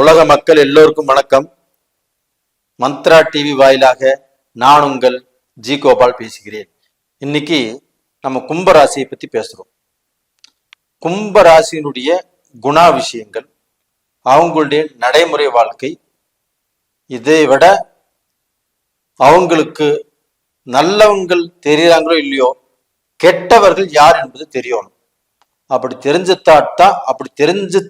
உலக மக்கள் எல்லோருக்கும் வணக்கம். மந்த்ரா டிவி வாயிலாக நான் உங்கள் ஜி கோபால் பேசுகிறேன். இன்னைக்கு நம்ம கும்பராசியை பத்தி பேசுறோம். கும்பராசியினுடைய குணாதிசயங்கள் அவங்களுடைய நடைமுறை வாழ்க்கை இதை விட அவங்களுக்கு நல்லவங்கள் தெரியுறாங்களோ இல்லையோ கெட்டவர்கள் யார் என்பது தெரியணும். அப்படி தெரிஞ்சுட்டாட்டா அப்படி தெரிஞ்சு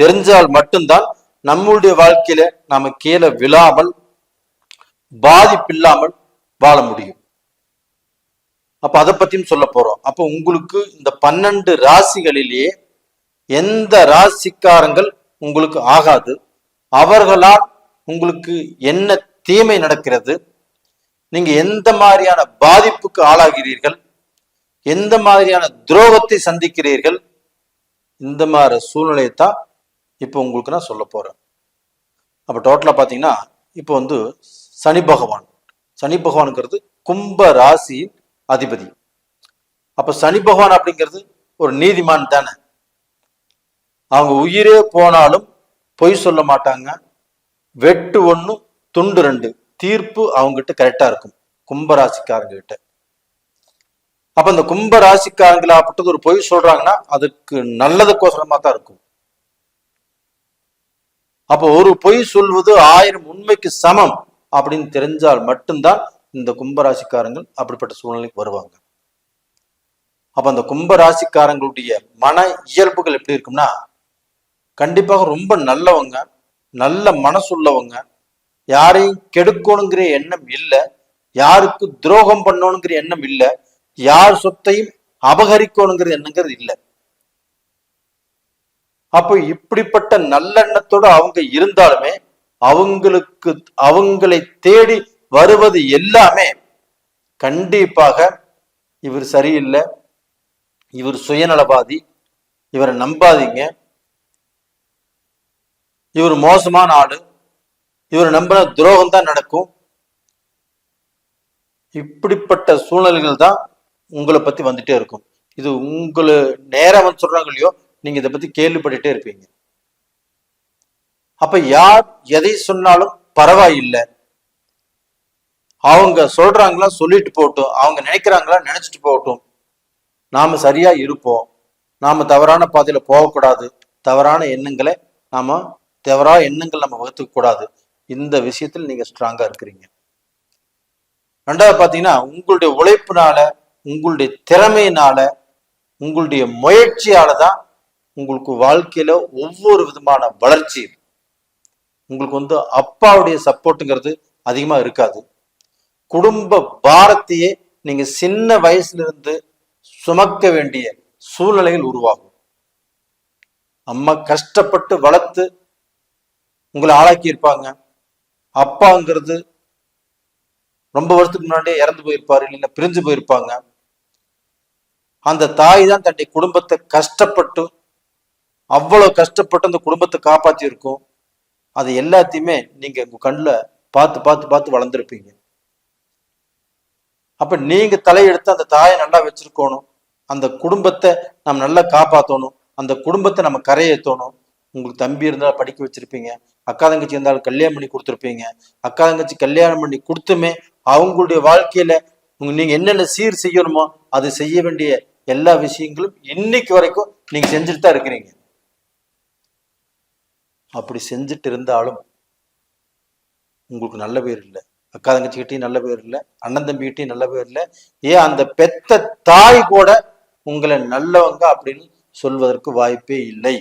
தெரிஞ்சால் மட்டும்தான் நம்மளுடைய வாழ்க்கையில நாம கீழே விழாமல் பாதிப்பில்லாமல் வாழ முடியும். அப்ப அதை பத்தியும் சொல்ல போறோம். அப்ப உங்களுக்கு இந்த பன்னெண்டு ராசிகளிலேயே எந்த ராசிக்காரங்கள் உங்களுக்கு ஆகாது? அவர்களால் உங்களுக்கு என்ன தீமை நடக்கிறது? நீங்க எந்த மாதிரியான பாதிப்புக்கு ஆளாகிறீர்கள்? எந்த மாதிரியான துரோகத்தை சந்திக்கிறீர்கள்? இந்த மாதிரி சூழ்நிலையை தான் இப்போ உங்களுக்கு நான் சொல்ல போறேன். அப்போ டோட்டலாக பார்த்தீங்கன்னா இப்போ வந்து சனி பகவான். சனி பகவானுங்கிறது கும்ப ராசியின் அதிபதி. அப்போ சனி பகவான் அப்படிங்கிறது ஒரு நீதிமான் தானே. அவங்க உயிரே போனாலும் பொய் சொல்ல மாட்டாங்க. வெட்டு ஒன்று துண்டு ரெண்டு. தீர்ப்பு அவங்ககிட்ட கரெக்டா இருக்கும். கும்பராசிக்காரங்க கிட்ட அப்போ இந்த கும்பராசிக்காரங்களா ராசிக்காரங்களாப்பட்டது ஒரு பொய் சொல்றாங்கன்னா அதுக்கு நல்லதுக்கோசரமாக தான் இருக்கும். அப்போ ஒரு பொய் சொல்வது ஆயிரம் உண்மைக்கு சமம் அப்படின்னு தெரிஞ்சால் மட்டும்தான் இந்த கும்பராசிக்காரங்கள் அப்படிப்பட்ட சூழ்நிலைக்கு வருவாங்க. அப்ப அந்த கும்பராசிக்காரங்களுடைய மன இயல்புகள் எப்படி இருக்கும்னா கண்டிப்பாக ரொம்ப நல்லவங்க நல்ல மனசுள்ளவங்க யாரையும் கெடுக்கணுங்கிற எண்ணம் இல்லை யாருக்கு துரோகம் பண்ணணுங்கிற எண்ணம் இல்லை யார் சொத்தையும் அபகரிக்கணுங்கிற எண்ணங்கிறது இல்லை. அப்போ இப்படிப்பட்ட நல்லெண்ணத்தோட அவங்க இருந்தாலுமே அவங்களுக்கு அவங்களை தேடி வருவது எல்லாமே கண்டிப்பாக இவர் சரியில்லை இவர் சுயநலவாதி இவரை நம்பாதீங்க. இவர் மோசமான ஆடு இவர் நம்பின துரோகம் தான் நடக்கும். இப்படிப்பட்ட சூழ்நிலைகள் தான் உங்களை பத்தி வந்துட்டே இருக்கும். இது உங்களை நேரம் சொல்றாங்க இல்லையோ நீங்க இதை பத்தி கேள்விப்பட்டுட்டே இருப்பீங்க. அப்ப யார் எதை சொன்னாலும் பரவாயில்லை. அவங்க சொல்றாங்களா சொல்லிட்டு போகட்டும். அவங்க நினைக்கிறாங்களா நினைச்சிட்டு போகட்டும். நாம சரியா இருப்போம். நாம தவறான பாதையில போகக்கூடாது. தவறான எண்ணங்களை நாம தவறா எண்ணங்கள் நம்ம வகுத்துக்க கூடாது. இந்த விஷயத்தில் நீங்க ஸ்ட்ராங்கா இருக்கிறீங்க. ரெண்டாவது பாத்தீங்கன்னா உங்களுடைய உழைப்பினால உங்களுடைய திறமையினால உங்களுடைய முயற்சியால தான் உங்களுக்கு வாழ்க்கையில ஒவ்வொரு விதமான வளர்ச்சி. உங்களுக்கு வந்து அப்பாவுடைய சப்போர்ட்டுங்கிறது அதிகமா இருக்காது. குடும்ப பாரத்தையே நீங்க சின்ன வயசுல இருந்து சுமக்க வேண்டிய சூழ்நிலைகள் உருவாகும். அம்மா கஷ்டப்பட்டு வளர்த்து உங்களை ஆளாக்கி இருப்பாங்க அப்பாங்கிறது ரொம்ப வருஷத்துக்கு முன்னாடியே இறந்து போயிருப்பாரு இல்லைன்னா பிரிஞ்சு போயிருப்பாங்க. அந்த தாய் தான் தன்னுடைய குடும்பத்தை கஷ்டப்பட்டு அவ்வளவு கஷ்டப்பட்டு அந்த குடும்பத்தை காப்பாத்தி இருக்கும் அது எல்லாத்தையுமே நீங்க உங்க கண்ணில் பார்த்து பார்த்து பார்த்து வளர்ந்துருப்பீங்க. அப்ப நீங்க தலையெடுத்து அந்த தாயை நல்லா வச்சிருக்கணும். அந்த குடும்பத்தை நம்ம நல்லா காப்பாற்றணும் அந்த குடும்பத்தை நம்ம கரையேற்றணும். உங்களுக்கு தம்பி இருந்தால் படிக்க வச்சிருப்பீங்க. அக்கா தங்கச்சி இருந்தாலும் கல்யாணம் பண்ணி கொடுத்துருப்பீங்க. அக்கா தங்கச்சி கல்யாணம் பண்ணி கொடுத்துமே அவங்களுடைய வாழ்க்கையில நீங்க என்னென்ன சீர் செய்யணுமோ அது செய்ய வேண்டிய எல்லா விஷயங்களும் இன்னைக்கு வரைக்கும் நீங்க செஞ்சுட்டு தான் இருக்கிறீங்க. அப்படி செஞ்சுட்டு இருந்தாலும் உங்களுக்கு நல்ல பேர் இல்லை. அக்கா தங்கச்சிக்கிட்டையும் நல்ல பேர் இல்லை. அண்ணன் தம்பிக்கிட்டையும் நல்ல பேர் இல்லை. ஏன் அந்த பெத்த தாய் கூட உங்களை நல்லவங்க அப்படின்னு சொல்வதற்கு வாய்ப்பே இல்லை.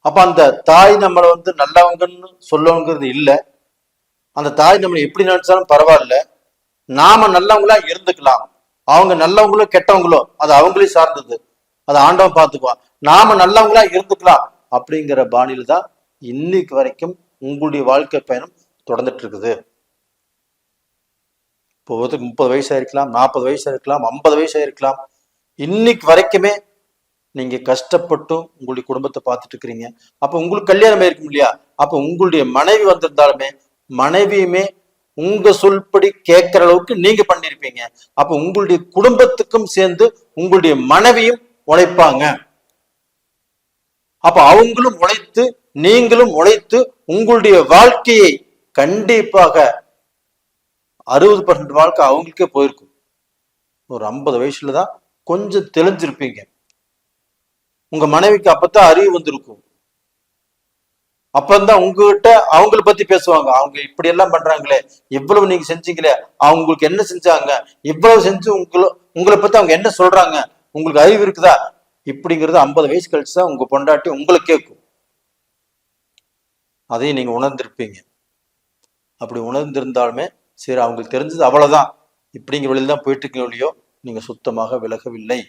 அப்ப அந்த தாய் நம்மளை வந்து நல்லவங்கன்னு சொல்லவங்கிறது இல்லை. அந்த தாய் நம்மளை எப்படி நினைச்சாலும் பரவாயில்ல. நாம நல்லவங்களா இருந்துக்கலாம். அவங்க நல்லவங்களோ கெட்டவங்களோ அது அவங்களே சார்ந்தது. அதை ஆண்டவன் பார்த்துக்குவான். நாம நல்லவங்களா இருந்துக்கலாம். அப்படிங்கிற பாணியில தான் இன்னைக்கு வரைக்கும் உங்களுடைய வாழ்க்கை பயணம் தொடர்ந்துட்டு இருக்குது. இப்போ ஒருத்தருக்கு முப்பது வயசா இருக்கலாம் நாற்பது வயசா இருக்கலாம் ஐம்பது வயசா இருக்கலாம் இன்னைக்கு வரைக்குமே நீங்க கஷ்டப்பட்டும் உங்களுடைய குடும்பத்தை பார்த்துட்டு இருக்கிறீங்க. அப்ப உங்களுக்கு கல்யாணம் இருக்கும் இல்லையா? அப்ப உங்களுடைய மனைவி வந்திருந்தாலுமே மனைவியுமே உங்க சொல்படி கேட்கிற அளவுக்கு நீங்க பண்ணிருப்பீங்க. அப்ப உங்களுடைய குடும்பத்துக்கும் சேர்ந்து உங்களுடைய மனைவியும் உழைப்பாங்க. அப்ப அவங்களும் உழைத்து நீங்களும் உழைத்து உங்களுடைய வாழ்க்கையை கண்டிப்பாக அறுபது பர்சன்ட் வாழ்க்கை அவங்களுக்கே போயிருக்கும். ஒரு ஐம்பது வயசுல தான் கொஞ்சம் தெளிஞ்சிருப்பீங்க. உங்க மனைவிக்கு அப்பதான் அறிவு வந்திருக்கும். அப்பந்தான் உங்ககிட்ட அவங்கள பத்தி பேசுவாங்க. அவங்க இப்படி எல்லாம் பண்றாங்களே இவ்வளவு நீங்க செஞ்சீங்களே அவங்களுக்கு என்ன செஞ்சாங்க இவ்வளவு செஞ்சு உங்களை உங்களை பத்தி அவங்க என்ன சொல்றாங்க உங்களுக்கு அறிவு இருக்குதா? இப்படிங்கிறது ஐம்பது வயசு கழிச்சு தான் உங்க பொண்டாட்டி உங்களை கேட்கும். அதையும் நீங்க உணர்ந்திருப்பீங்க. அப்படி உணர்ந்திருந்தாலுமே சரி அவங்களுக்கு தெரிஞ்சது அவ்வளவுதான். இப்படிங்கிற வழியில் தான் போயிட்டு இருக்கீங்க இல்லையோ நீங்க சுத்தமாக விலகவில்லை.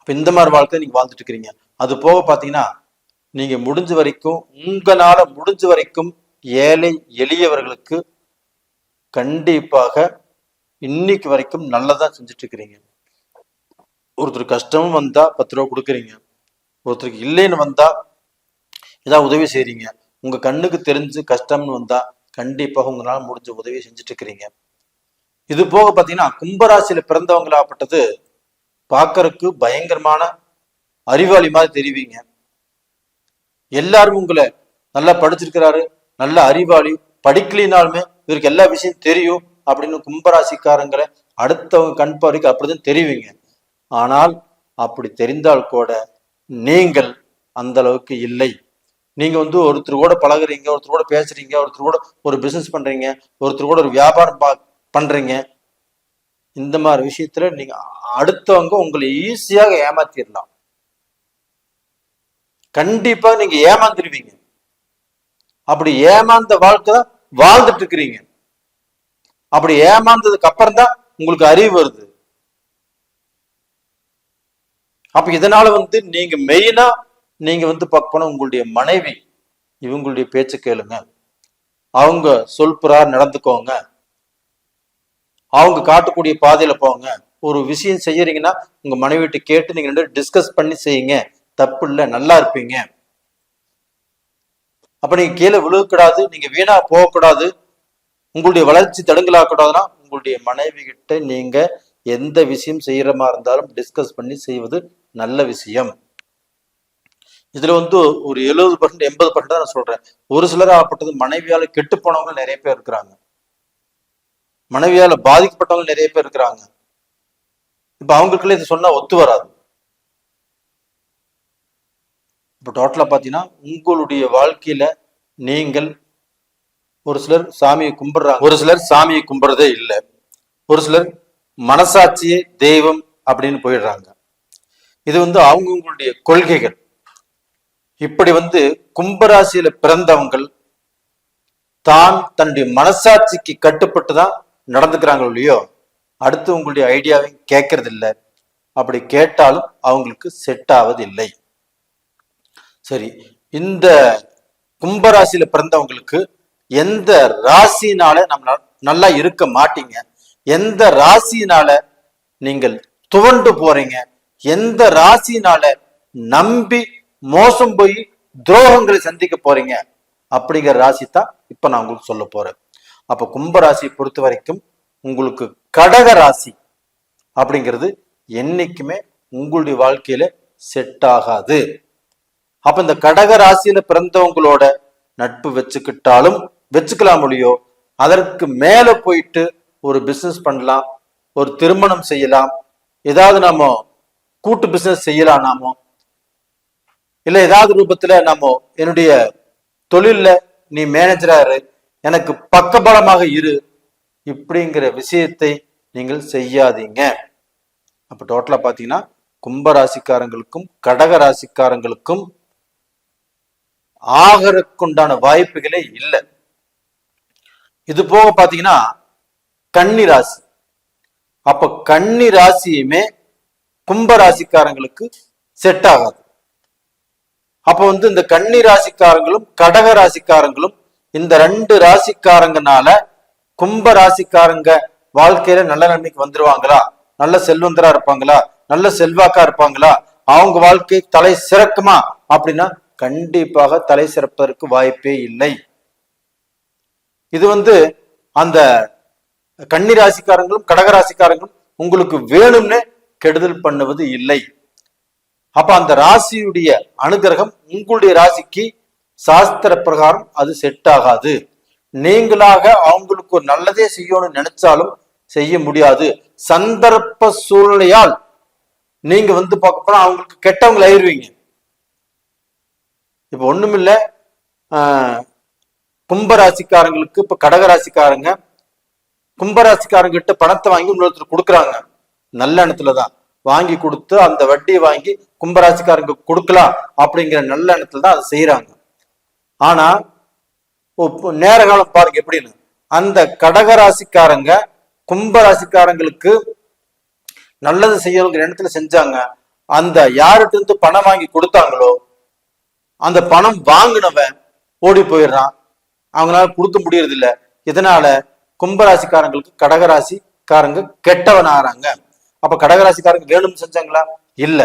அப்ப இந்த மாதிரி வாழ்க்கை நீங்க வாழ்ந்துட்டு இருக்கிறீங்க அது போக பாத்தீங்கன்னா நீங்க முடிஞ்ச வரைக்கும் உங்களால முடிஞ்ச வரைக்கும் ஏழை எளியவர்களுக்கு கண்டிப்பாக இன்னைக்கு வரைக்கும் நல்லதா செஞ்சுட்டு இருக்கிறீங்க ஒருத்தர் கஷ்டமும் வந்தா பத்து ரூபா கொடுக்குறீங்க. ஒருத்தருக்கு இல்லைன்னு வந்தா ஏதாவது உதவி செய்றீங்க. உங்க கண்ணுக்கு தெரிஞ்சு கஷ்டம்னு வந்தா கண்டிப்பாக உங்களால முடிஞ்ச உதவி செஞ்சுட்டு இருக்கிறீங்க இது போக பாத்தீங்கன்னா கும்பராசியில பிறந்தவங்களாப்பட்டது பார்க்கறதுக்கு பயங்கரமான அறிவாளி மாதிரி தெரிவிங்க. எல்லாரும் உங்களை நல்லா படிச்சிருக்கிறாரு நல்ல அறிவாளி படிக்கலினாலுமே இவருக்கு எல்லா விஷயம் தெரியும் அப்படின்னு கும்பராசிக்காரங்களை அடுத்தவங்க கண் அப்படிதான் தெரிவிங்க. ஆனால் அப்படி தெரிந்தால் கூட நீங்கள் அந்த அளவுக்கு இல்லை. நீங்க வந்து ஒருத்தர் கூட பழகுறீங்க ஒருத்தர் கூட பேசுறீங்க ஒருத்தர் கூட ஒரு பிசினஸ் பண்றீங்க ஒருத்தர் கூட ஒரு வியாபாரம் பா பண்றீங்க. இந்த மாதிரி விஷயத்துல நீங்க அடுத்தவங்க உங்களை ஈஸியாக ஏமாத்திடலாம் கண்டிப்பா நீங்க ஏமாந்துருவீங்க. அப்படி ஏமாந்த வாழ்க்கை தான் வாழ்ந்துட்டு இருக்கிறீங்க. அப்படி ஏமாந்ததுக்கு அப்புறம் தான் உங்களுக்கு அறிவு வருது. அப்ப இதனால வந்து நீங்க மெயினா நீங்க வந்து பார்க்கணும் உங்களுடைய மனைவி இவங்களுடைய பேச்சு கேளுங்க. அவங்க சொல்புறா நடந்துக்கோங்க. அவங்க காட்டக்கூடிய பாதையில போங்க. ஒரு விஷயம் செய்யறீங்கன்னா உங்க மனைவிட்டு கேட்டு நீங்க ரெண்டு டிஸ்கஸ் பண்ணி செய்யுங்க. தப்பு இல்லை நல்லா இருப்பீங்க. அப்ப நீங்க கீழே விழுகக்கூடாது நீங்க வீணா போகக்கூடாது. உங்களுடைய வளர்ச்சி தடுங்கலாக்கூடாதுன்னா உங்களுடைய மனைவி கிட்ட நீங்க எந்த விஷயம் செய்யற மாதிரி இருந்தாலும் டிஸ்கஸ் பண்ணி செய்வது நல்ல விஷயம். இதுல வந்து ஒரு எழுபது பர்சன்ட் எண்பது பர்சன்ட் தான் நான் சொல்றேன். ஒரு சிலர் ஆகப்பட்டது மனைவியால கெட்டு போனவங்க நிறைய பேர் இருக்கிறாங்க. மனைவியால பாதிக்கப்பட்டவங்க நிறைய பேர் இருக்கிறாங்க. இப்ப அவங்களுக்குள்ள இது சொன்னா ஒத்து வராது. இப்போ டோட்டலா பாத்தீங்கன்னா உங்களுடைய வாழ்க்கையில நீங்கள் ஒரு சிலர் சாமியை கும்பிடுறாங்க. ஒரு சிலர் சாமியை கும்பிடுறதே இல்லை. ஒரு சிலர் மனசாட்சியே தெய்வம் அப்படின்னு போயிடுறாங்க. இது வந்து அவங்கவுங்களுடைய கொள்கைகள். இப்படி வந்து கும்பராசியில பிறந்தவங்கள் தான் தன்னுடைய மனசாட்சிக்கு கட்டுப்பட்டு தான் நடந்துக்கிறாங்க இல்லையோ அடுத்து உங்களுடைய ஐடியாவையும் கேட்கறது இல்லை அப்படி கேட்டாலும் அவங்களுக்கு செட் ஆவதில்லை. சரி இந்த கும்பராசியில பிறந்தவங்களுக்கு எந்த ராசினால நம்ம நல்லா இருக்க மாட்டீங்க? எந்த ராசினால நீங்கள் துவண்டு போறீங்க? எந்த ராசினால நம்பி மோசம் போய் துரோகங்களை சந்திக்க போறீங்க? அப்படிங்கிற ராசி தான் இப்ப நான் உங்களுக்கு சொல்ல போறேன். அப்ப கும்ப ராசியை பொறுத்த வரைக்கும் உங்களுக்கு கடக ராசி அப்படிங்கிறது என்னைக்குமே உங்களுடைய வாழ்க்கையில செட் ஆகாது. அப்ப இந்த கடக ராசியில பிறந்தவங்களோட நட்பு வச்சுக்கிட்டாலும் வச்சுக்கலாம் முடியும் அதற்கு மேல போயிட்டு ஒரு பிசினஸ் பண்ணலாம் ஒரு திருமணம் செய்யலாம். ஏதாவது நம்ம கூட்டு பிசினஸ் செய்யலாம் நாமோ. இல்ல ஏதாவது ரூபத்துல நம்ம என்னுடைய தொழில்ல நீ மேனேஜரா இரு எனக்கு பக்கபலமாக இரு இப்படிங்கிற விஷயத்தை நீங்கள் செய்யாதீங்க. அப்ப டோட்டலா பாத்தீங்கன்னா கும்ப ராசிக்காரங்களுக்கும் கடக ராசிக்காரங்களுக்கும் ஆகறக்குண்டான வாய்ப்புகளே இல்லை. இது போக பாத்தீங்கன்னா கன்னி ராசி. அப்ப கன்னி ராசியுமே கும்ப ராசிக்காரங்களுக்கு செட் ஆகாது. அப்ப வந்து இந்த கன்னி ராசிக்காரங்களும் கடக ராசிக்காரங்களும் இந்த ரெண்டு ராசிக்காரங்கனால கும்ப ராசிக்காரங்க வாழ்க்கையில நல்ல நன்மைக்கு வந்துருவாங்களா? நல்ல செல்வந்தரா இருப்பாங்களா? நல்ல செல்வாக்கா இருப்பாங்களா? அவங்க வாழ்க்கை தலை சிறக்குமா? அப்படின்னா கண்டிப்பாக தலை சிறப்பதற்கு வாய்ப்பே இல்லை. இது வந்து அந்த கன்னி ராசிக்காரங்களும் கடக ராசிக்காரங்களும் உங்களுக்கு வேணும்னு கெடுதல் பண்ணுவது இல்லை. அப்ப அந்த ராசியுடைய அனுகிரகம் உங்களுடைய ராசிக்கு சாஸ்திர பிரகாரம் அது செட் ஆகாது. நீங்களாக அவங்களுக்கு ஒரு நல்லதே செய்யணும்னு நினைச்சாலும் செய்ய முடியாது. சந்தர்ப்ப சூழ்நிலையால் நீங்க வந்து பார்க்க போனா அவங்களுக்கு கெட்டவங்களை ஆயிடுவீங்க இப்ப ஒண்ணுமில்ல கும்பராசிக்காரங்களுக்கு இப்ப கடகராசிக்காரங்க கும்பராசிக்காரங்க கிட்ட பணத்தை வாங்கி இன்னொருத்தர் கொடுக்குறாங்க. நல்ல எண்ணத்துல தான் வாங்கி கொடுத்து அந்த வட்டியை வாங்கி கும்பராசிக்காரங்க கொடுக்கலாம் அப்படிங்கிற நல்ல எண்ணத்துல தான் அதை செய்யறாங்க ஆனா இப்போ நேர காலம் பாருங்க எப்படின்னு அந்த கடகராசிக்காரங்க கும்பராசிக்காரங்களுக்கு நல்லது செய்யணுங்கிற எண்ணத்துல செஞ்சாங்க. அந்த யார்கிட்ட இருந்து பணம் வாங்கி கொடுத்தாங்களோ அந்த பணம் வாங்கினவன் ஓடி போயிடுறான். அவங்களால கொடுக்க முடியறது இதனால கும்பராசிக்காரங்களுக்கு கடகராசிக்காரங்க கெட்டவன் ஆகிறாங்க அப்ப கடகராசிக்காரங்க வேணும்னு செஞ்சாங்களா? இல்ல.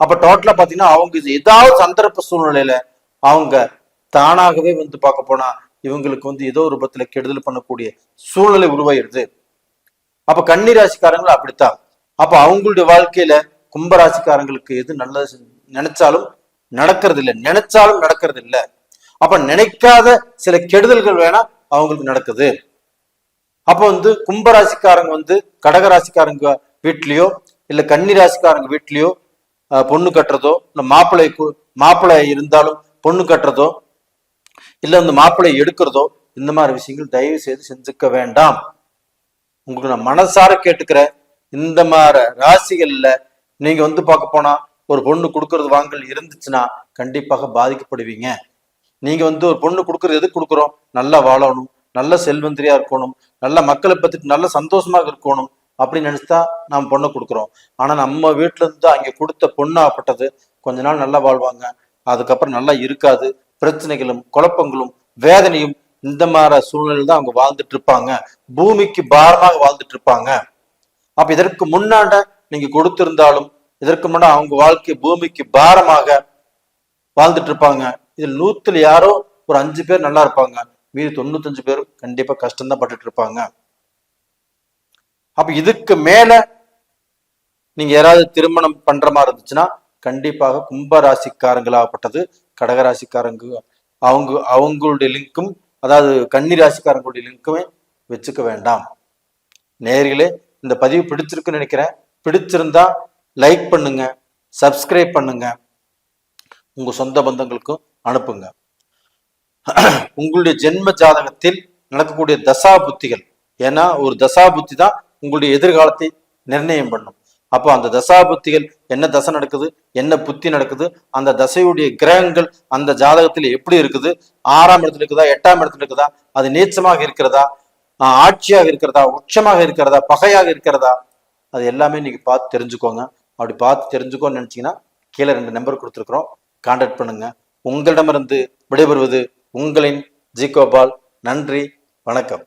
அப்ப டோட்டலா பாத்தீங்கன்னா அவங்க இது ஏதாவது சந்தர்ப்ப சூழ்நிலையில அவங்க தானாகவே வந்து பார்க்க போனா இவங்களுக்கு வந்து ஏதோ ஒரு ரூபத்துல கெடுதல் பண்ணக்கூடிய சூழ்நிலை உருவாயிருது. அப்ப கன்னி ராசிக்காரங்களும் அப்படித்தான். அப்ப அவங்களுடைய வாழ்க்கையில கும்பராசிக்காரங்களுக்கு எது நல்லது நினைச்சாலும் நடக்கிறது இல்லை நினைச்சாலும் நடக்கிறது இல்லை அப்ப நினைக்காத சில கெடுதல்கள் வேணா அவங்களுக்கு நடக்குது. அப்ப வந்து கும்பராசிக்காரங்க வந்து கடகராசிக்காரங்க வீட்லேயோ இல்ல கன்னி ராசிக்காரங்க வீட்லயோ பொண்ணு கட்டுறதோ இல்ல மாப்பிள்ளை கு- மாப்பிள்ளை இருந்தாலும் பொண்ணு கட்டுறதோ இல்ல அந்த மாப்பிள்ளை எடுக்கிறதோ இந்த மாதிரி விஷயங்கள் தயவு செய்து செஞ்சுக்க வேண்டாம். உங்களுக்கு நான் மனசார கேட்டுக்கிறேன். இந்த மாதிரி ராசிகள்ல நீங்க வந்து பார்க்க போனா ஒரு பொண்ணு கொடுக்கறது வாங்கல் இருந்துச்சுன்னா கண்டிப்பாக பாதிக்கப்படுவீங்க. நீங்க வந்து ஒரு பொண்ணு கொடுக்கறது எதுக்கு கொடுக்குறோம்? நல்லா வாழணும் நல்ல செல்வந்திரியா இருக்கணும் நல்ல மக்களை பத்திட்டு நல்ல சந்தோஷமாக இருக்கணும். அப்படின்னு நினைச்சுதான் நாம் பொண்ணை கொடுக்குறோம். ஆனா நம்ம வீட்டுல இருந்து அங்க கொடுத்த பொண்ணாகப்பட்டது கொஞ்ச நாள் நல்லா வாழ்வாங்க. அதுக்கப்புறம் நல்லா இருக்காது. பிரச்சனைகளும் குழப்பங்களும் வேதனையும் இந்த மாதிரி சூழ்நிலையில் தான் அவங்க வாழ்ந்துட்டு இருப்பாங்க. பூமிக்கு பாரமாக வாழ்ந்துட்டு இருப்பாங்க. அப்ப இதற்கு முன்னாண்ட நீங்க கொடுத்திருந்தாலும் இதற்கு முன்னாடி அவங்க வாழ்க்கை பூமிக்கு பாரமாக வாழ்ந்துட்டு இருப்பாங்க. இதில் நூத்துல யாரோ ஒரு அஞ்சு பேர் நல்லா இருப்பாங்க. மீதி தொண்ணூத்தஞ்சு பேரும் கண்டிப்பா கஷ்டம்தான் பட்டுட்டு இருப்பாங்க. அப்ப இதுக்கு மேல நீங்க யாராவது திருமணம் பண்ற மாதிரி இருந்துச்சுன்னா கண்டிப்பாக கும்ப ராசிக்காரங்களாகப்பட்டது கடகராசிக்காரங்க அவங்க அவங்களுடைய லிங்க்கும் அதாவது கன்னி ராசிக்காரங்களுடைய லிங்க்குமே வச்சுக்க வேண்டாம். நேர்களே இந்த பதிவு பிடிச்சிருக்குன்னு நினைக்கிறேன். பிடிச்சிருந்தா லைக் பண்ணுங்க சப்ஸ்கிரைப் பண்ணுங்க உங்க சொந்த பந்தங்களுக்கும் அனுப்புங்க. உங்களுடைய ஜென்ம ஜாதகத்தில் நடக்கக்கூடிய தசா புத்திகள். ஏன்னா ஒரு தசா புத்தி தான் உங்களுடைய எதிர்காலத்தை நிர்ணயம் பண்ணும். அப்போ அந்த தசா புத்திகள் என்ன தசை நடக்குது என்ன புத்தி நடக்குது அந்த தசையுடைய கிரகங்கள் அந்த ஜாதகத்தில் எப்படி இருக்குது ஆறாம் இடத்துல இருக்குதா எட்டாம் இடத்துல இருக்குதா அது நீச்சமாக இருக்கிறதா ஆட்சியாக இருக்கிறதா உச்சமாக இருக்கிறதா பகையாக இருக்கிறதா அது எல்லாமே நீங்க பார்த்து தெரிஞ்சுக்கோங்க. அப்படி பார்த்து தெரிஞ்சுக்கோன்னு நினைச்சீங்கன்னா கீழே ரெண்டு நம்பர் கொடுத்துருக்குறோம். கான்டாக்ட் பண்ணுங்க. உங்களிடமிருந்து விடைபெறுவது உங்களின் ஜி கோபால். நன்றி வணக்கம்.